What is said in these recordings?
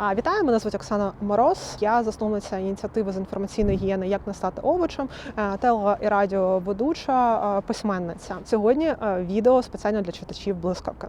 Вітаю, мене звуть Оксана Мороз. Я засновниця ініціативи з інформаційної гігієни Як не стати овочем, е, теле і радіоведуча, е, письменниця. Сьогодні е, відео спеціально для читачів блискавки.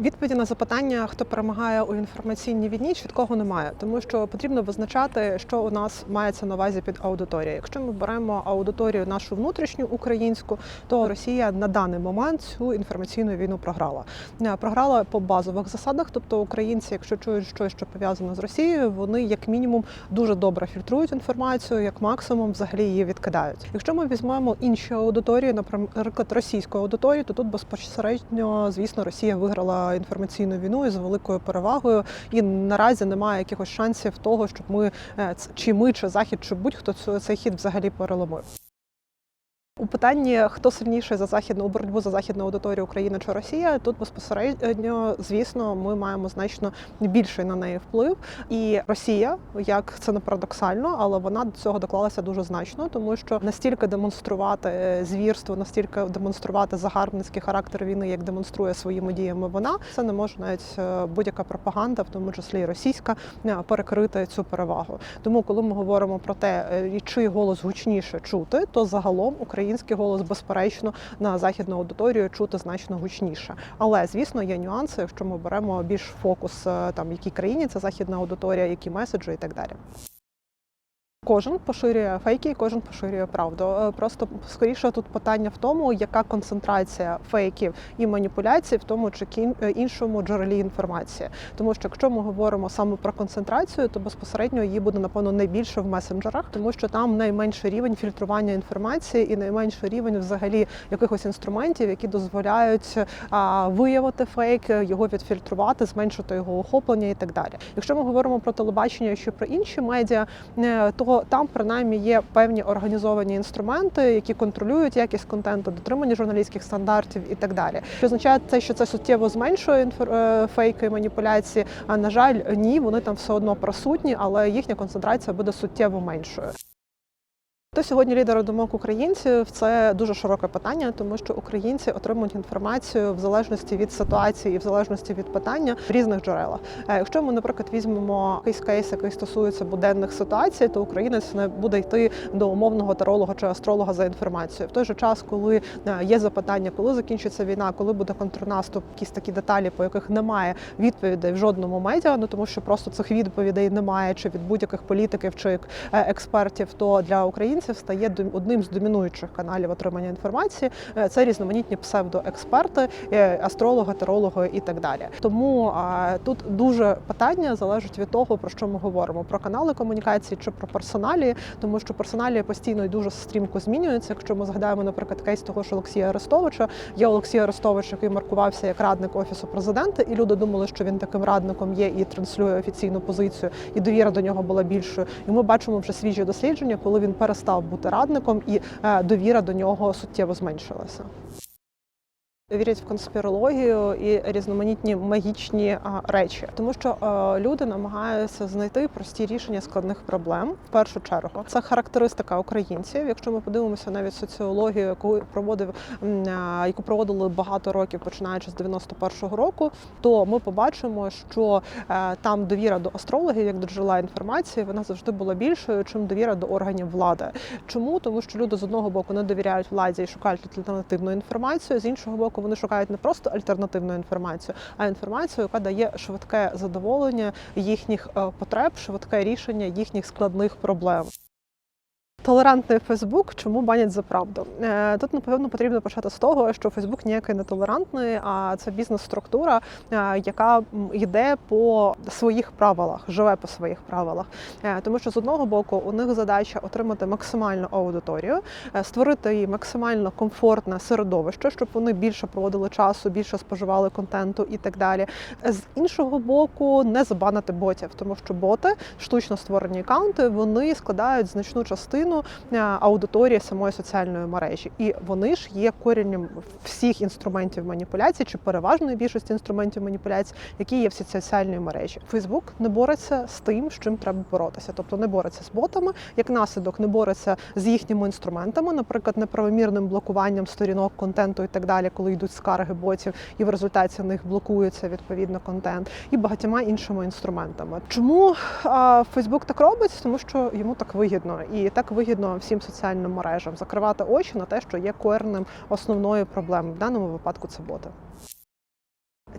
Відповіді на запитання, хто перемагає у інформаційній війні, чіткого немає, тому що потрібно визначати, що у нас мається на увазі під аудиторією. Якщо ми беремо аудиторію нашу внутрішню українську, то Росія на даний момент цю інформаційну війну програла. Е, Програла по базових засадах, тобто українці, якщо чують щось, що пов'язано з Росією, вони як мінімум дуже добре фільтрують інформацію, як максимум взагалі її відкидають. Якщо ми візьмемо інші аудиторії, наприклад, російську аудиторію, то тут безпосередньо, звісно, Росія виграла інформаційну війну з великою перевагою, і наразі немає якихось шансів того, щоб ми е, чи ми, чи захід, чи будь-хто цей хід взагалі переломив. У питанні хто сильніший за західну боротьбу за західну аудиторію України чи Росія, тут безпосередньо, звісно, ми маємо значно більший на неї вплив. І Росія, як це не парадоксально, але вона до цього доклалася дуже значно, тому що настільки демонструвати е, звірство, настільки демонструвати загарбницький характер війни, як демонструє своїми діями вона, це не може навіть е, будь-яка пропаганда, в тому числі і російська, е, перекрити цю перевагу. Тому, коли ми говоримо про те, чий голос гучніше чути, то загалом український голос, безперечно, на західну аудиторію чути значно гучніше. Але звісно, є нюанси, якщо ми беремо більш фокус е, там, в якій країні це західна аудиторія, які меседжі і так далі. Кожен поширює фейки, і кожен поширює правду. Е, Просто скоріше тут питання в тому, яка концентрація фейків і маніпуляцій в тому чи е, іншому джерелі інформації. Тому що якщо ми говоримо саме про концентрацію, то безпосередньо її буде напевно найбільше в месенджерах, тому що там найменший рівень фільтрування інформації і найменший рівень взагалі якихось інструментів, які дозволяють а, виявити фейк, його відфільтрувати, зменшити його охоплення і так далі. Якщо ми говоримо про телебачення, що про інші медіа, е, там принаймні є певні організовані інструменти, які контролюють якість контенту, дотримання журналістських стандартів і так далі. Що означає те, що це суттєво зменшує е, фейки маніпуляції. А на жаль, ні, вони там все одно присутні, але їхня концентрація буде суттєво меншою. Хто сьогодні лідер думок українців? Це дуже широке питання, тому що українці отримують інформацію в залежності від ситуації і в залежності від питання в різних джерелах. Е, Якщо ми, наприклад, візьмемо якийсь кейс, який стосується буденних ситуацій, то українець не буде йти до умовного таролога чи астролога за інформацією. В той же час, коли е, є запитання, коли закінчиться війна, коли буде контрнаступ, якісь такі деталі, по яких немає відповідей в жодному медіа, ну тому що просто цих відповідей немає, чи від будь-яких політиків чи е, експертів, то для українців стає дом- одним з домінуючих каналів отримання інформації. Е, Це різноманітні псевдоексперти, е, астрологи, тарологи і так далі. Тому тут дуже питання залежить від того, про що ми говоримо: про канали комунікації чи про персоналії, тому що персоналії постійно і дуже стрімко змінюються. Якщо ми згадаємо, наприклад, кейс того ж Олексія Арестовича, є Олексій Арестович, який маркувався як радник офісу президента, і люди думали, що він таким радником є і транслює офіційну позицію, і довіра до нього була більшою. І ми бачимо вже свіжі дослідження, коли він перестав бути радником, і е, довіра до нього суттєво зменшилася. Вірять в конспірологію і різноманітні магічні речі, тому що е, люди намагаються знайти прості рішення складних проблем. В першу чергу це характеристика українців. Якщо ми подивимося навіть соціологію, яку проводив а, яку проводили багато років, починаючи з 91-го року, то ми побачимо, що е, там довіра до астрологів, як до джерела інформації, вона завжди була більшою, чим довіра до органів влади. Чому? Тому що люди з одного боку не довіряють владі і шукають альтернативну інформацію, з іншого боку, вони шукають не просто альтернативну інформацію, а інформацію, яка дає швидке задоволення їхніх е, потреб, швидке рішення їхніх складних проблем. Толерантний Фейсбук, чому банять за правду? Е, Тут напевно потрібно почати з того, що Фейсбук ніякий не толерантний, а це бізнес-структура, е, яка йде по своїх правилах, живе по своїх правилах. Е, Тому що з одного боку у них задача отримати максимальну аудиторію, створити їй максимально комфортне середовище, щоб вони більше проводили часу, більше споживали контенту і так далі. З іншого боку, не забанити ботів, тому що боти, штучно створені акаунти, вони складають значну частину частину е, аудиторії самої соціальної мережі, і вони ж є коренням всіх інструментів маніпуляції чи переважної більшості інструментів маніпуляції, які є в соціальній мережі. Фейсбук не бореться з тим, з чим треба боротися, тобто не бореться з ботами, як наслідок не бореться з їхніми інструментами, наприклад, неправомірним блокуванням сторінок контенту і так далі, коли йдуть скарги ботів, і в результаті них блокується відповідно контент, і багатьма іншими інструментами. Чому а, Фейсбук так робить? Тому що йому так вигідно, і так вигідно всім соціальним мережам закривати очі на те, що є коренем основної проблеми. В даному випадку це боти.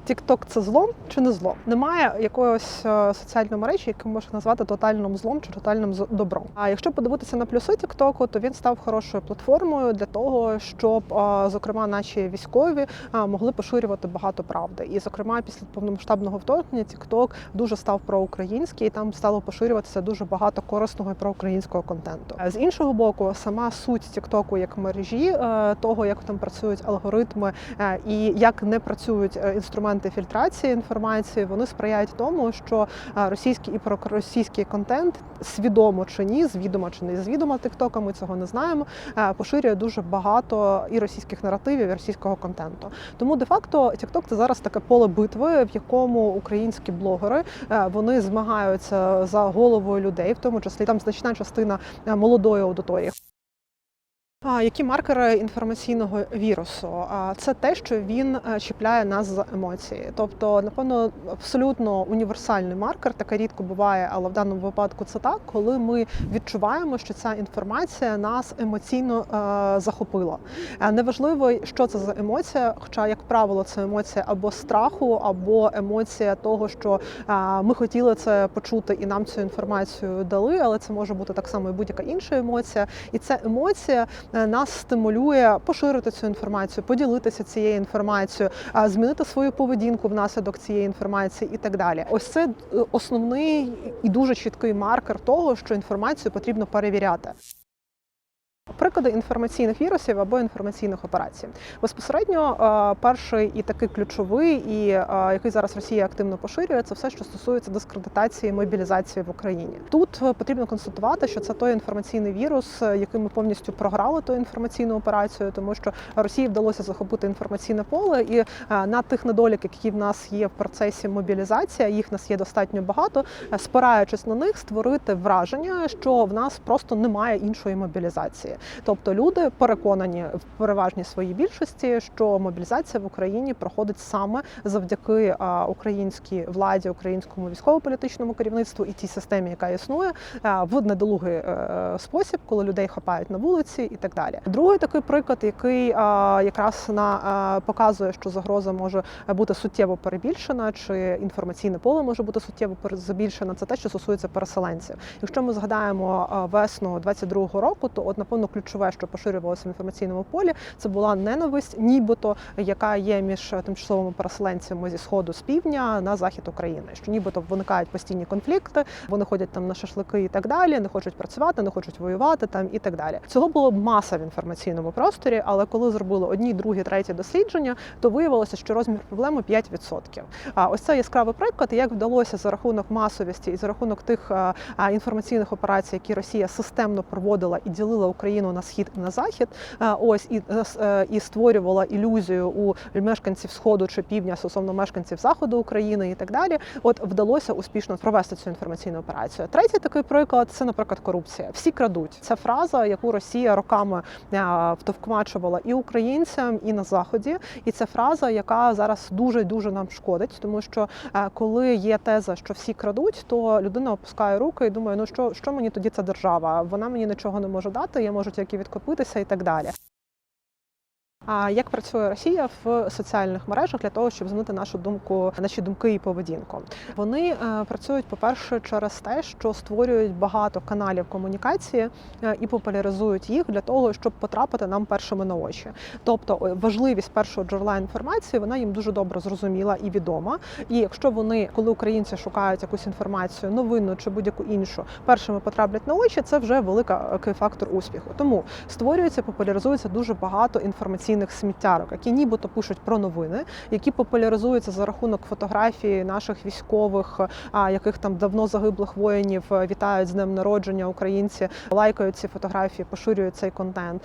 Тікток це зло чи не зло? Немає якоїсь е, соціальної мережі, яку можна назвати тотальним злом чи тотальним добром. А якщо подивитися на плюси Тіктоку, то він став хорошою платформою для того, щоб, е, зокрема, наші військові е, могли поширювати багато правди. І, зокрема, після повномасштабного вторгнення Тікток дуже став проукраїнський, і там стало поширюватися дуже багато корисного і проукраїнського контенту. З іншого боку, сама суть Тіктоку як мережі, того як там працюють алгоритми і як не працюють е, інструменти фільтрації інформації, вони сприяють тому, що е, російський і проросійський контент свідомо чи ні, звідомо чи не звідомо Тіктока, ми цього не знаємо. е, Поширює дуже багато і російських наративів, і російського контенту. Тому де-факто TikTok – це зараз таке поле битви, в якому українські блогери е, вони змагаються за головою людей, в тому числі там значна частина молодої аудиторії. Які маркери інформаційного вірусу? Це те, що він е, чіпляє нас за емоції. Тобто, напевно, абсолютно універсальний маркер, таке рідко буває, але в даному випадку це так, коли ми відчуваємо, що ця інформація нас емоційно е, захопила. Е, Неважливо, що це за емоція, хоча, як правило, це емоція або страху, або емоція того, що ми хотіли це почути і нам цю інформацію дали, але це може бути так само і будь-яка інша емоція. І ця емоція нас стимулює поширити цю інформацію, поділитися цією інформацією, змінити свою поведінку внаслідок цієї інформації і так далі. Ось це е, основний і дуже чіткий маркер того, що інформацію потрібно перевіряти. Приклади інформаційних вірусів або інформаційних операцій. Безпосередньо е, перший і такий ключовий, і е, який зараз Росія активно поширює, це все, що стосується дискредитації мобілізації в Україні. Тут е, потрібно констатувати, що це той інформаційний вірус, який ми повністю програли ту інформаційну операцію, тому що Росії вдалося захопити інформаційне поле, і на тих недоліках, які в нас є в процесі мобілізації, їх в нас є достатньо багато, спираючись на них, створити враження, що в нас просто немає іншої мобілізації. Тобто люди переконані в переважній своїй більшості, що мобілізація в Україні проходить саме завдяки українській владі, українському військово-політичному керівництву і тій системі, яка існує в недолугий е, спосіб, коли людей хапають на вулиці і так далі. Другий такий приклад, який якраз на показує, що загроза може бути суттєво перебільшена, чи інформаційне поле може бути суттєво перебільшено, це те, що стосується переселенців. Якщо ми згадаємо весну 22-го року, то от напевно ключове, що поширювалося в інформаційному полі, це була ненависть, нібито яка є між тимчасовими переселенцями зі сходу з півдня на захід України. Що нібито виникають постійні конфлікти, вони ходять там на шашлики і так далі, не хочуть працювати, не хочуть воювати там і так далі. Цього було маса в інформаційному просторі, але коли зробили одні, другі, треті дослідження, то виявилося, що розмір проблеми 5%. А ось це яскравий приклад, як вдалося за рахунок масовості і за рахунок тих а, а, інформаційних операцій, які Росія системно проводила і ділила Україну на схід і на захід. Ось і, е, е, і створювала ілюзію у мешканців сходу чи півдня стосовно мешканців заходу України і так далі. От вдалося успішно провести цю інформаційну операцію. Третій такий приклад це, наприклад, корупція. Всі крадуть. Це фраза, яку Росія роками втовкмачувала і українцям, і на заході. І це фраза, яка зараз дуже дуже нам шкодить, тому що е, коли є теза, що всі крадуть, то людина опускає руки і думає, ну що, що мені тоді ця держава? Вона мені нічого не може дати, я можу тільки відкупитися і так далі. Як працює Росія в соціальних мережах для того, щоб змінити нашу думку, наші думки і поведінку? Вони е, працюють, по-перше, через те, що створюють багато каналів комунікації е, і популяризують їх для того, щоб потрапити нам першими на очі. Тобто е, важливість першого джерела інформації вона їм дуже добре зрозуміла і відома. І якщо вони, коли українці шукають якусь інформацію, новинну чи будь-яку іншу, першими потраплять на очі, це вже великий фактор успіху. Тому створюється, популяризується дуже багато інформаційних інформаційних сміттярок, які нібито пишуть про новини, які популяризуються за рахунок фотографій наших військових, яких там давно загиблих воїнів е, вітають з днем народження. Українці лайкають ці фотографії, поширюють цей контент.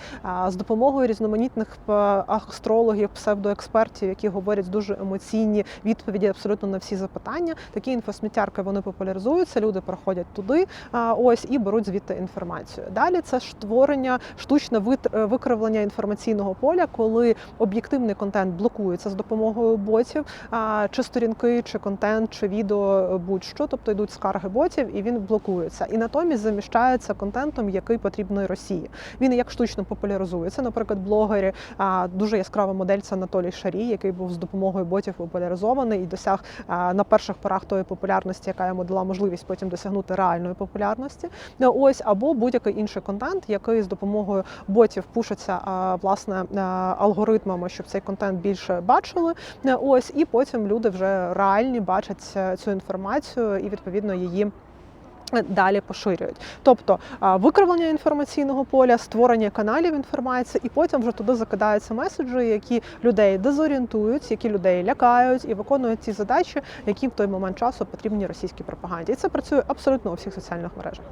З допомогою різноманітних е, астрологів, псевдоекспертів, які говорять дуже емоційні відповіді абсолютно на всі запитання. Такі інфосміттярки вони популяризуються. Люди приходять туди, ось і беруть звідти інформацію. Далі це створення штучне викривлення інформаційного поля, коли об'єктивний контент блокується з допомогою ботів, чи сторінки, чи контент, чи відео, е, будь-що, тобто йдуть скарги ботів, і він блокується. І натомість заміщається контентом, який потрібний Росії. Він як штучно популяризується. Наприклад, блогери а, дуже яскрава модель це Анатолій Шарій, який був з допомогою ботів популяризований і досяг на перших порах тої популярності, яка йому дала можливість потім досягнути реальної популярності. Ну, Ось або будь-який інший контент, який з допомогою ботів пушиться власне алгоритмами, щоб цей контент більше бачили. Е, Ось і потім люди вже реальні бачать е, цю інформацію і відповідно її. Далі поширюють, тобто викривлення інформаційного поля, створення каналів інформації, і потім вже туди закидаються меседжі, які людей дезорієнтують, які людей лякають і виконують ті задачі, які в той момент часу потрібні російській пропаганді. І це працює абсолютно у всіх соціальних мережах.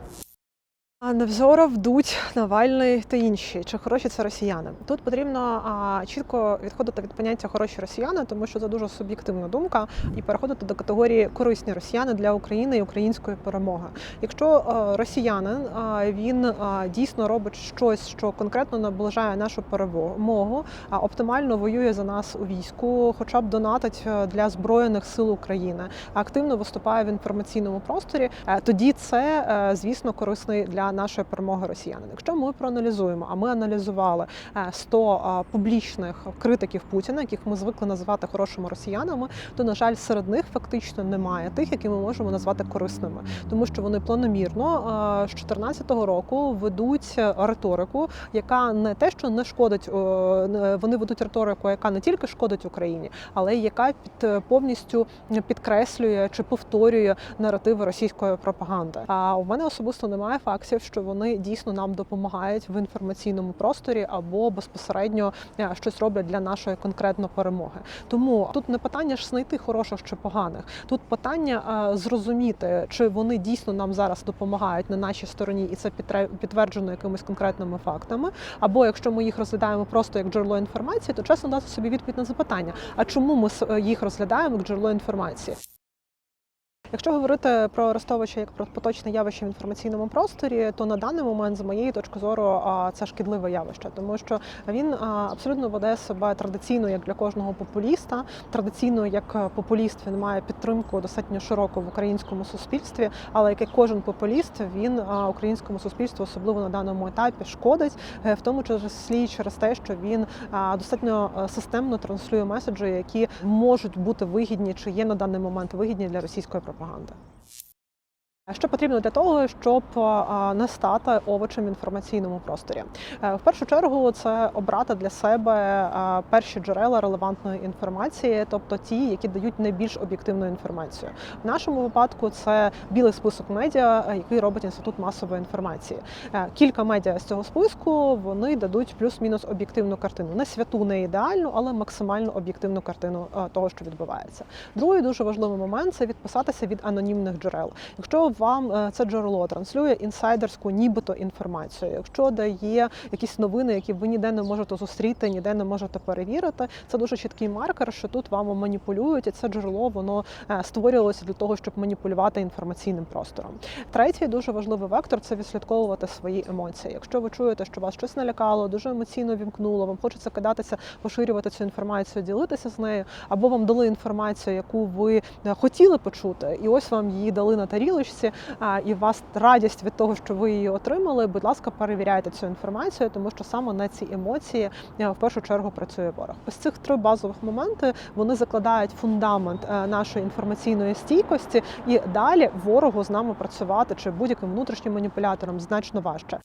Невзоров, Дудь, Навальний та інші. Чи хороші це росіяни? Тут потрібно а, чітко відходити від поняття хороші росіяни, тому що це дуже суб'єктивна думка, і переходити до категорії корисні росіяни для України і української перемоги. Якщо а, росіянин а, він а, дійсно робить щось, що конкретно наближає нашу перемогу, а оптимально воює за нас у війську, хоча б донатить е, для збройних сил України, активно виступає в інформаційному просторі, е, тоді це, е, звісно, корисний для нашої перемоги росіянин. Якщо ми проаналізуємо, а ми аналізували е, 100 е, публічних критиків Путіна, яких ми звикли називати хорошими росіянами, то на жаль, серед них фактично немає тих, які ми можемо назвати корисними, тому що вони планомірно е, з 2014 року ведуть риторику, яка не те, що не шкодить, е, вони ведуть риторику, яка не тільки шкодить Україні, але яка під повністю підкреслює чи повторює наративи російської пропаганди. А у мене особисто немає фактів, що вони дійсно нам допомагають в інформаційному просторі або безпосередньо е, щось роблять для нашої конкретно перемоги. Тому тут не питання ж знайти хороших чи поганих. Тут питання е, зрозуміти, чи вони дійсно нам зараз допомагають на нашій стороні, і це підтверджено якимись конкретними фактами. Або якщо ми їх розглядаємо просто як джерело інформації, то чесно дати собі відповідь на запитання: а чому ми с- їх розглядаємо як джерело інформації? Якщо говорити про Арестовича як про поточне явище в інформаційному просторі, то на даний момент, з моєї точки зору, це шкідливе явище, тому що він абсолютно веде себе традиційно як для кожного популіста. Традиційно як популіст він має підтримку достатньо широку в українському суспільстві, але як і кожен популіст, він українському суспільству, особливо на даному етапі, шкодить, е, в тому числі через те, що він достатньо е, системно транслює меседжі, які можуть бути вигідні чи є на даний момент вигідні для російської пропаганди. А Що потрібно для того, щоб не стати овочем в інформаційному просторі? Е, В першу чергу це обрати для себе перші джерела релевантної інформації, тобто ті, які дають найбільш об'єктивну інформацію. В нашому випадку це білий список медіа, е, який робить інститут масової інформації. Е, Кілька медіа з цього списку вони дадуть плюс-мінус об'єктивну картину. Не святу, не ідеальну, але максимально об'єктивну картину того, що відбувається. Другий дуже важливий момент це відписатися від анонімних джерел. Якщо вам е, це джерело транслює інсайдерську, нібито інформацію, якщо дає якісь новини, які ви ніде не можете зустріти, ніде не можете перевірити, це дуже чіткий маркер, що тут вами маніпулюють, і це джерело воно е, створювалося для того, щоб маніпулювати інформаційним простором. Третій дуже важливий вектор це відслідковувати свої емоції. Якщо ви чуєте, що вас щось налякало, дуже емоційно вімкнуло, вам хочеться кидатися, поширювати цю інформацію, ділитися з нею, або вам дали інформацію, яку ви е, хотіли почути, і ось вам її дали на тарілочці, а, і у вас радість від того, що ви її отримали. Будь ласка, перевіряйте цю інформацію, тому що саме на ці емоції е, в першу чергу працює ворог. Ось цих три базових моменти вони закладають фундамент е, нашої інформаційної стійкості, і далі ворогу з нами працювати чи будь-яким внутрішнім маніпулятором значно важче.